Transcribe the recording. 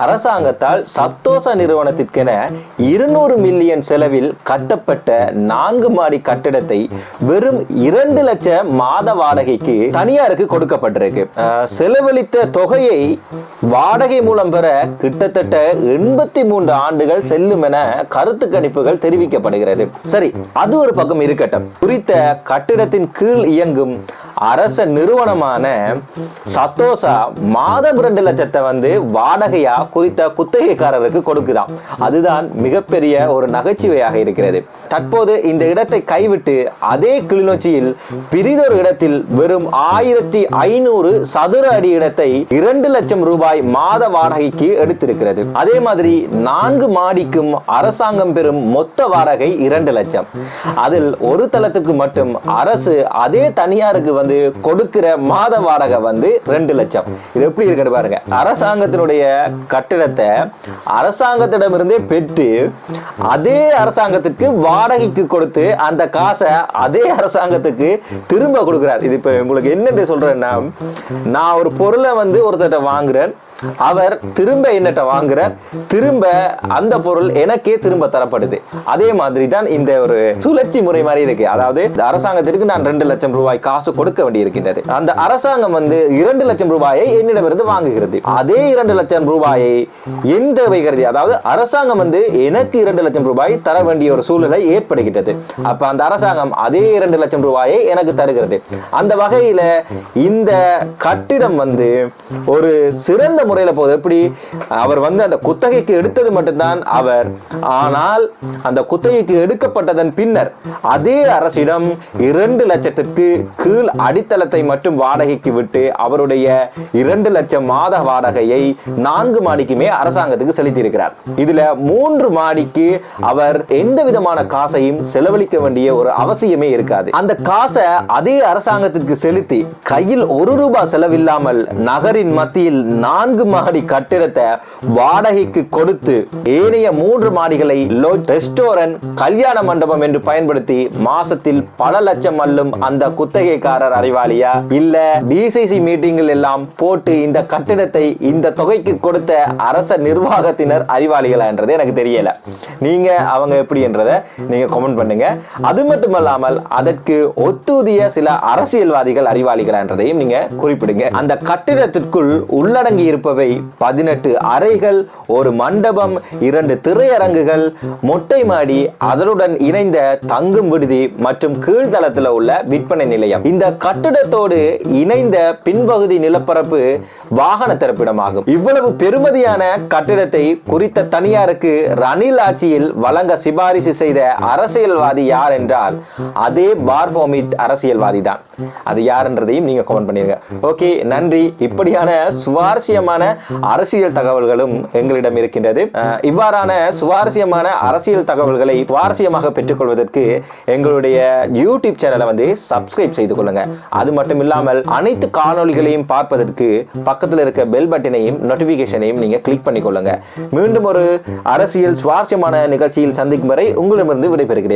அரசாங்கத்தால் சப்தோச நிறுவனத்திற்கென இருநூறு மில்லியன் செலவில் கட்டப்பட்ட நான்கு மாடி கட்டிடத்தை வெறும் இரண்டு லட்சம் மாத வாடகைக்கு தனியாருக்கு கொடுக்கப்பட்டிருக்கு. செலவழித்த தொகையை வாடகை மூலம் பெற கிட்டத்தட்ட எண்பத்தி மூன்று ஆண்டுகள் செல்லும் என கருத்து கணிப்புகள் தெரிவிக்கப்படுகிறது. சரி அது ஒரு பக்கம் இருக்கட்டும். குறித்த கட்டிடத்தின் கீழ் இயங்கும் அரச நிறுவனமான சத்தோசா மாதம் ரெண்டு லட்சத்தை வந்து வாடகையா குறித்த குத்தகைக்காரருக்கு கொடுக்குதாம். அதுதான் மிகப்பெரிய ஒரு நகைச்சுவையாக இருக்கிறது. தற்போது இந்த இடத்தை கைவிட்டு அதே கிளிநொச்சியில் பிரிதொரு இடத்தில் வெறும் ஆயிரத்தி ஐநூறு சதுர அடி இடத்தை இரண்டு லட்சம் ரூபாய் மாத வாடகைக்கு எடுத்திருக்கிறது. அதே மாதிரி நான்கு மாடிக்கும் அரசாங்கம் பெறும் மொத்த வாடகை இரண்டு லட்சம். அதில் ஒரு தளத்துக்கு மட்டும் அரசு அதே தனியாருக்கு வந்து கொடுக்கிற மாத வாடகை வந்து ரெண்டு லட்சம். இது எப்படி இருக்குன்னு பாருங்க. அரசாங்கத்தினுடைய கட்டிடத்தை அரசாங்கத்திடமிருந்தே பெற்று அதே அரசாங்கத்துக்கு வாடகைக்கு கொடுத்து அந்த காசை அதே அரசாங்கத்துக்கு திரும்ப கொடுக்கிறார். இது இப்ப உங்களுக்கு என்னென்று சொல்றேன்னா நான் ஒரு பொருளை வந்து ஒருத்தர்ட்ட வாங்குறேன். அவர் திரும்ப என்னட்ட வாங்குற திரும்ப அந்த பொருள் எனக்கே திரும்ப தரப்படுது. அதே மாதிரி தான் இந்த ஒரு சுழற்சி முறை மாதிரி இருக்கு. அதாவது அரசாங்கத்திற்கு நான் ரெண்டு லட்சம் ரூபாய் காசு கொடுக்க வேண்டியிருக்கின்றது. அந்த அரசாங்கம் வந்து இரண்டு லட்சம் ரூபாயை என்னிடமிருந்து வாங்குகிறது. அதே இரண்டு லட்சம் ரூபாயை என் தேவைகிறது அதாவது அரசாங்கம் வந்து எனக்கு இரண்டு லட்சம் ரூபாய் தர வேண்டிய ஒரு சூழ்நிலை ஏற்படுகின்றது. அப்ப அந்த அரசாங்கம் அதே இரண்டு லட்சம் ரூபாயை எனக்கு தருகிறது. அந்த வகையில இந்த கட்டிடம் வந்து ஒரு சிறந்த முறையில போகுது. எப்படி? அவர் வந்து அந்த குத்தகைக்கு எடுத்தது மட்டும்தான் அவர். ஆனால் அந்த குத்தகைக்கு எடுக்கப்பட்டதன் பின்னர் அதே அரசிடம் இரண்டு லட்சத்துக்கு கீழ் அடித்தளத்தை மட்டும் வாடகைக்கு விட்டு அவருடைய இரண்டு லட்சம் மாத வாடகையை நான்கு மாடிக்குமே அரசாங்கத்துக்கு செலுத்தி இருக்கிறார் இதுல மூன்று மாடிக்கு அவர் எந்த விதமான காசையும் செலவழிக்க வேண்டிய ஒரு அவசியமே இருக்காது. அந்த காசை அதே அரசாங்கத்துக்கு செலுத்தி கையில் ஒரு ரூபாய் செலவில்லாமல் நகரின் மத்தியில் நான்கு நான்கு மாடி கட்டிடத்தை வாடகைக்கு கொடுத்து ஏனைய மூன்று மாடிகளை லோஜ் கல்யாண மண்டபம் என்று பயன்படுத்தி மாசத்தில் பல லட்சம் அள்ளும் அந்த குத்தகைக்காரர் அறிவாளியா? இல்ல டிசிசி மீட்டிங்கில் எல்லாம் போட்டு இந்த கட்டிடத்தை இந்த தொகைக்கு கொடுத்த அரச நிர்வாகத்தினர் அறிவாளிகளா என்றது எனக்கு தெரியல. நீங்க அவங்க எப்படி என்றதை நீங்க கமெண்ட் பண்ணுங்க. அது மட்டுமல்லாமல் அதற்கு ஒத்துதிய சில அரசியல்வாதிகள் அறிவாளிகளா என்றதையும் நீங்க குறிப்பிடுங்க. அந்த கட்டிடத்திற்குள் உள்ளடங்கி இருப்ப இருப்பவை பதினெட்டு அறைகள் ஒரு மண்டபம் இரண்டு திரையரங்குகள் மொட்டை மாடி அதனுடன் இணைந்த தங்கும் விடுதி மற்றும் கீழ்தளத்தில் உள்ள விற்பனை நிலையம். இந்த கட்டிடத்தோடு இணைந்த பின்பகுதி நிலப்பரப்பு வாகன திறப்பிடமாகும். இவ்வளவு பெருமதியான கட்டிடத்தை குறித்த தனியாருக்கு ரணில் ஆட்சியில் வழங்க சிபாரிசு செய்த அரசியல்வாதி யார் என்றால் அதே பார்போமிட் அரசியல்வாதி தான். அது யாருன்றதையும் நீங்க கமெண்ட் பண்ணிருங்க. ஓகே நன்றி. இப்படியான சுவாரஸ்யமான அரசியல் தகவல்களும் எங்களிடம் இருக்கின்றது. இவ்வாறான சுவாரஸ்யமான அரசியல் தகவல்களை சுவாரஸ்யமாக பெற்றுக்கொள்வதற்கு எங்களுடைய யூடியூப் சேனலை வந்து சப்ஸ்கிரைப் செய்து கொள்ளுங்க. அது மட்டும் இல்லாமல் அனைத்து காணொளிகளையும் பார்ப்பதற்கு பக்கத்தில் இருக்க பெல் பட்டனையும் நோட்டிபிகேஷனையும் நீங்க கிளிக் பண்ணிக்கொள்ளுங்க. மீண்டும் ஒரு அரசியல் சுவாரஸ்யமான நிகழ்ச்சியில் சந்திக்கும் வரை உங்களிடமிருந்து விடைபெறுகிறேன்.